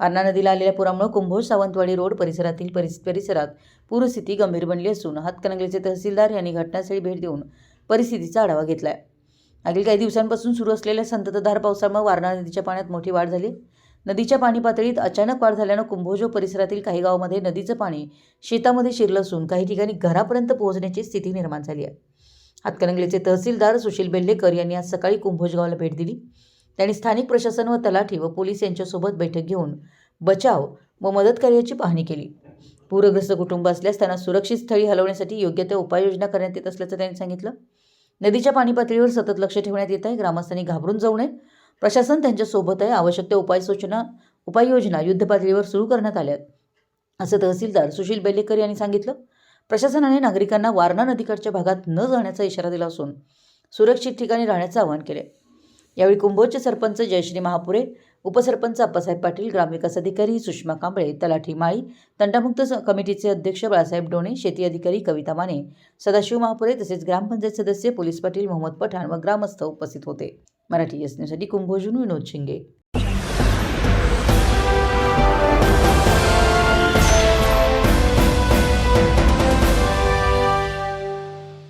वारणा नदीला आलेल्या पुरामुळे कुंभोज सावंतवाडी रोड परिसरातील परिस परिसरात पूरस्थिती गंभीर बनली असून हातकणंगलेचे तहसीलदार यांनी घटनास्थळी भेट देऊन परिस्थितीचा आढावा घेतला आहे मागील काही दिवसांपासून सुरू असलेल्या संततधार पावसामुळे वारणा नदीच्या पाण्यात मोठी वाढ झाली. नदीच्या पाणी पातळीत अचानक वाढ झाल्यानं कुंभोज परिसरातील काही गावामध्ये नदीचं पाणी शेतामध्ये शिरलं असून काही ठिकाणी घरापर्यंत पोहोचण्याची स्थिती निर्माण झाली आहे. हातकणंगलेचे तहसीलदार सुशील बेल्लेकर यांनी आज सकाळी कुंभोज गावाला भेट दिली. त्यांनी स्थानिक प्रशासन व तलाठी व पोलीस यांच्यासोबत बैठक घेऊन बचाव व मदत कार्याची पाहणी केली. पूरग्रस्त कुटुंब असल्यास त्यांना सुरक्षित स्थळी हलवण्यासाठी योग्य त्या उपाययोजना करण्यात येत असल्याचं त्यांनी सांगितलं. नदीच्या पाणी पातळीवर सतत लक्ष ठेवण्यात येत आहे. ग्रामस्थांनी घाबरून जाऊ नये. प्रशासन त्यांच्यासोबत आहे. आवश्यक त्या उपायसूचना उपाययोजना युद्धपातळीवर सुरू करण्यात आल्यात असं तहसीलदार सुशील बेलेकर यांनी सांगितलं. प्रशासनाने नागरिकांना वारणा नदीकडच्या भागात न जाण्याचा इशारा दिला असून सुरक्षित ठिकाणी राहण्याचं आवाहन केलं यावेळी कुंभोजचे सरपंच जयश्री महापुरे उपसरपंच अप्पासाहेब पाटील ग्रामविकास अधिकारी सुषमा कांबळे तलाठी माळी तंटामुक्त स- कमिटीचे अध्यक्ष बाळासाहेब डोणे शेती अधिकारी कविता माने सदाशिव महापुरे तसेच ग्रामपंचायत सदस्य पोलीस पाटील मोहम्मद पठाण व ग्रामस्थ उपस्थित होते. मराठी एस न्यूजसाठी कुंभोजून विनोद शिंगे.